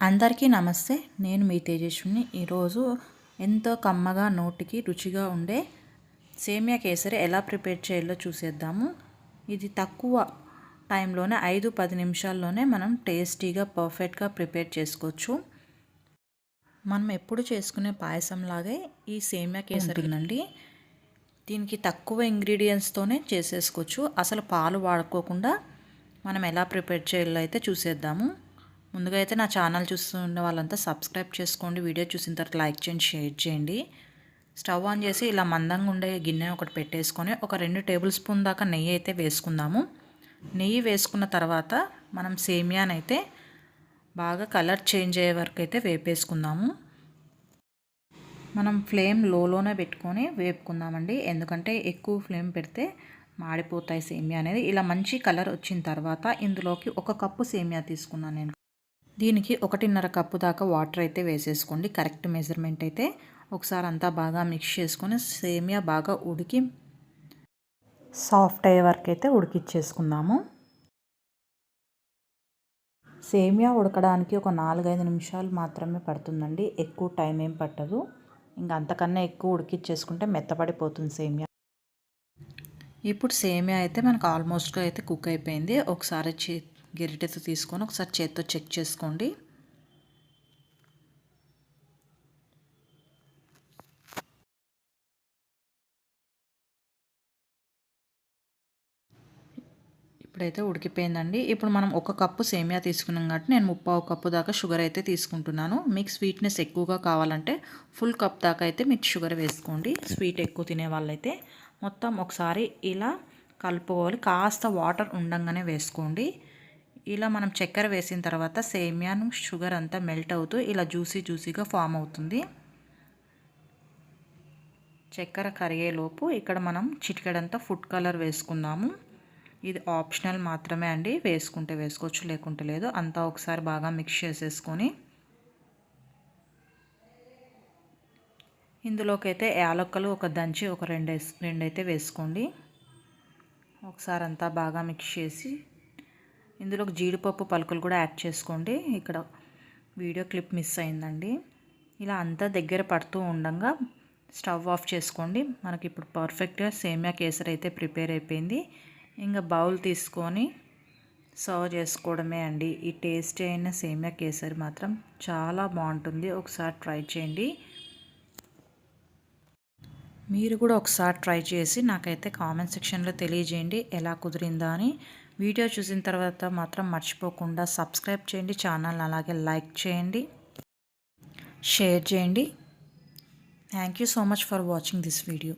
అందరికీ నమస్తే. నేను మీ తేజస్విని. ఈరోజు ఎంతో కమ్మగా నోటికి రుచిగా ఉండే సేమియా కేసరి ఎలా ప్రిపేర్ చేయాలో చూసేద్దాము. ఇది తక్కువ టైంలోనే ఐదు పది నిమిషాల్లోనే మనం టేస్టీగా పర్ఫెక్ట్గా ప్రిపేర్ చేసుకోవచ్చు. మనం ఎప్పుడు చేసుకునే పాయసంలాగే ఈ సేమియా కేసరి ఉందండి దీనికి తక్కువ ఇంగ్రీడియంట్స్తోనే చేసేసుకోవచ్చు. అసలు పాలు వాడుకోకుండా మనం ఎలా ప్రిపేర్ చేయాలో అయితే చూసేద్దాము. ముందుగా అయితే నా ఛానల్ చూస్తున్న వాళ్ళంతా సబ్స్క్రైబ్ చేసుకోండి. వీడియో చూసిన తర్వాత లైక్ చేయండి షేర్ చేయండి. స్టవ్ ఆన్ చేసి ఇలా మందంగా ఉండే గిన్నె ఒకటి పెట్టేసుకొని ఒక రెండు టేబుల్ స్పూన్ దాకా నెయ్యి అయితే వేసుకుందాము. నెయ్యి వేసుకున్న తర్వాత మనం సేమియానైతే బాగా కలర్ చేంజ్ అయ్యే వరకు అయితే వేపేసుకుందాము. మనం ఫ్లేమ్ లోలోనే పెట్టుకొని వేపుకుందామండి. ఎందుకంటే ఎక్కువ ఫ్లేమ్ పెడితే మాడిపోతాయి సేమియా అనేది. ఇలా మంచి కలర్ వచ్చిన తర్వాత ఇందులోకి ఒక కప్పు సేమియా తీసుకున్నాను నేను. దీనికి ఒకటిన్నర కప్పు దాకా వాటర్ అయితే వేసేసుకోండి. కరెక్ట్ మెజర్మెంట్ అయితే ఒకసారి అంతా బాగా మిక్స్ చేసుకొని సేమియా బాగా ఉడికి సాఫ్ట్ అయ్యే వరకు అయితే ఉడికిచ్చేసుకుందాము. సేమియా ఉడకడానికి ఒక నాలుగైదు నిమిషాలు మాత్రమే పడుతుందండి. ఎక్కువ టైం ఏం పట్టదు. ఇంకా అంతకన్నా ఎక్కువ ఉడికిచ్చేసుకుంటే మెత్తపడిపోతుంది సేమియా. ఇప్పుడు సేమియా అయితే మనకు ఆల్మోస్ట్గా అయితే కుక్ అయిపోయింది. ఒకసారి గెరిటతో తీసుకొని ఒకసారి చేత్తో చెక్ చేసుకోండి. ఇప్పుడైతే ఉడికిపోయిందండి. ఇప్పుడు మనం ఒక కప్పు సేమియా తీసుకున్నాం కాబట్టి నేను ముప్పావు కప్పు దాకా షుగర్ అయితే తీసుకుంటున్నాను. మీకు స్వీట్నెస్ ఎక్కువగా కావాలంటే ఫుల్ కప్ దాకా అయితే మీకు షుగర్ వేసుకోండి. స్వీట్ ఎక్కువ తినే వాళ్ళైతే మొత్తం ఒకసారి ఇలా కలుపుకోవాలి. కాస్త వాటర్ ఉండంగానే వేసుకోండి. ఇలా మనం చక్కెర వేసిన తర్వాత సేమియాను షుగర్ అంతా మెల్ట్ అవుతూ ఇలా జ్యూసీ జ్యూసీగా ఫామ్ అవుతుంది. చక్కెర కరిగేలోపు ఇక్కడ మనం చిటికెడంతా ఫుడ్ కలర్ వేసుకుందాము. ఇది ఆప్షనల్ మాత్రమే అండి. వేసుకుంటే వేసుకోవచ్చు లేకుంటే లేదు. అంతా ఒకసారి బాగా మిక్స్ చేసేసుకొని ఇందులోకి అయితే యాలక్కలు ఒక దంచి ఒక రెండు రెండైతే వేసుకోండి. ఒకసారి అంతా బాగా మిక్స్ చేసి ఇందులో జీడిపప్పు పలుకులు కూడా యాడ్ చేసుకోండి. ఇక్కడ వీడియో క్లిప్ మిస్ అయిందండి. ఇలా అంతా దగ్గర పడుతూ ఉండగా స్టవ్ ఆఫ్ చేసుకోండి. మనకి ఇప్పుడు పర్ఫెక్ట్గా సేమియా కేసరి అయితే ప్రిపేర్ అయిపోయింది. ఇంకా బౌల్ తీసుకొని సర్వ్ చేసుకోవడమే అండి. ఈ టేస్ట్ అయిన సేమియా కేసరి మాత్రం చాలా బాగుంటుంది. ఒకసారి ట్రై చేయండి. మీరు కూడా ఒకసారి ట్రై చేసి నాకైతే కామెంట్ సెక్షన్లో తెలియజేయండి. ఎలా కుదిరిందా అని. వీడియో చూసిన తర్వాత మాత్రం మర్చిపోకుండా సబ్స్క్రైబ్ చేయండి ఛానల్ అలాగే లైక్ చేయండి షేర్ చేయండి. Thank you so much for watching this video